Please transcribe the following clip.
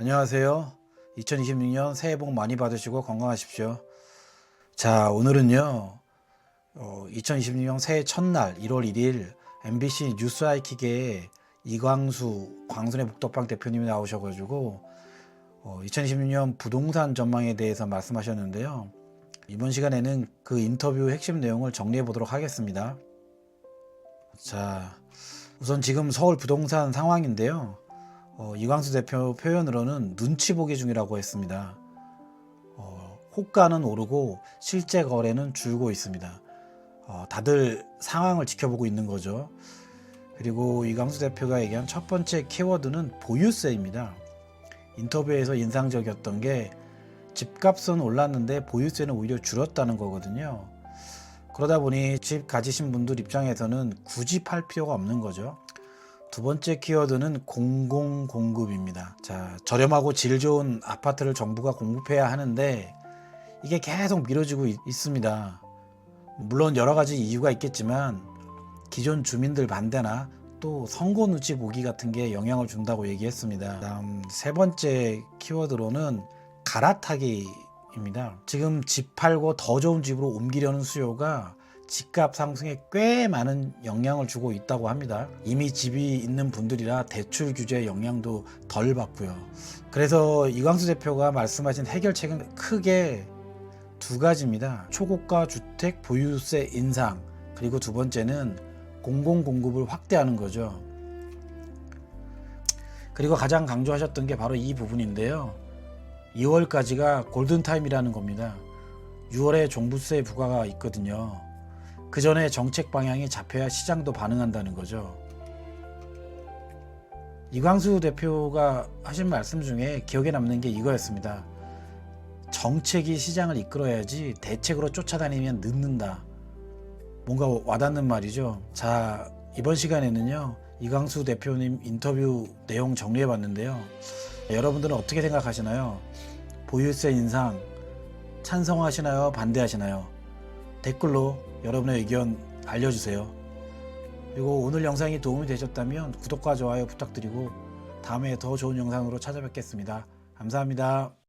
안녕하세요. 2026년 새해 복 많이 받으시고 건강하십시오. 자, 오늘은요. 어, 2026년 새해 첫날 1월 1일 MBC 뉴스 아이킥에 이광수 광순의 북덕방 대표님이 나오셔가지고 어, 2026년 부동산 전망에 대해서 말씀하셨는데요. 이번 시간에는 그 인터뷰 핵심 내용을 정리해 보도록 하겠습니다. 자, 우선 지금 서울 부동산 상황인데요. 어, 이광수 대표 표현으로는 눈치 보기 중이라고 했습니다. 어, 호가는 오르고 실제 거래는 줄고 있습니다. 어, 다들 상황을 지켜보고 있는 거죠. 그리고 이광수 대표가 얘기한 첫 번째 키워드는 보유세입니다. 인터뷰에서 인상적이었던 게 집값은 올랐는데 보유세는 오히려 줄었다는 거거든요. 그러다 보니 집 가지신 분들 입장에서는 굳이 팔 필요가 없는 거죠. 두 번째 키워드는 공공 공급입니다. 자, 저렴하고 질 좋은 아파트를 정부가 공급해야 하는데 이게 계속 미뤄지고 있, 있습니다. 물론 여러 가지 이유가 있겠지만 기존 주민들 반대나 또 선거 눈치 보기 같은 게 영향을 준다고 얘기했습니다. 다음 세 번째 키워드로는 갈아타기입니다. 지금 집 팔고 더 좋은 집으로 옮기려는 수요가 집값 상승에 꽤 많은 영향을 주고 있다고 합니다. 이미 집이 있는 분들이라 대출 규제 영향도 덜 받고요. 그래서 이광수 대표가 말씀하신 해결책은 크게 두 가지입니다. 초고가 주택 보유세 인상 그리고 두 번째는 공공 공급을 확대하는 거죠. 그리고 가장 강조하셨던 게 바로 이 부분인데요. 2월까지가 골든타임이라는 겁니다. 6월에 종부세 부과가 있거든요. 그 전에 정책 방향이 잡혀야 시장도 반응한다는 거죠. 이광수 대표가 하신 말씀 중에 기억에 남는 게 이거였습니다. 정책이 시장을 이끌어야지 대책으로 쫓아다니면 늦는다. 뭔가 와닿는 말이죠. 자, 이번 시간에는요. 이광수 대표님 인터뷰 내용 정리해 봤는데요. 여러분들은 어떻게 생각하시나요? 보유세 인상 찬성하시나요? 반대하시나요? 댓글로 여러분의 의견 알려주세요. 그리고 오늘 영상이 도움이 되셨다면 구독과 좋아요 부탁드리고 다음에 더 좋은 영상으로 찾아뵙겠습니다. 감사합니다.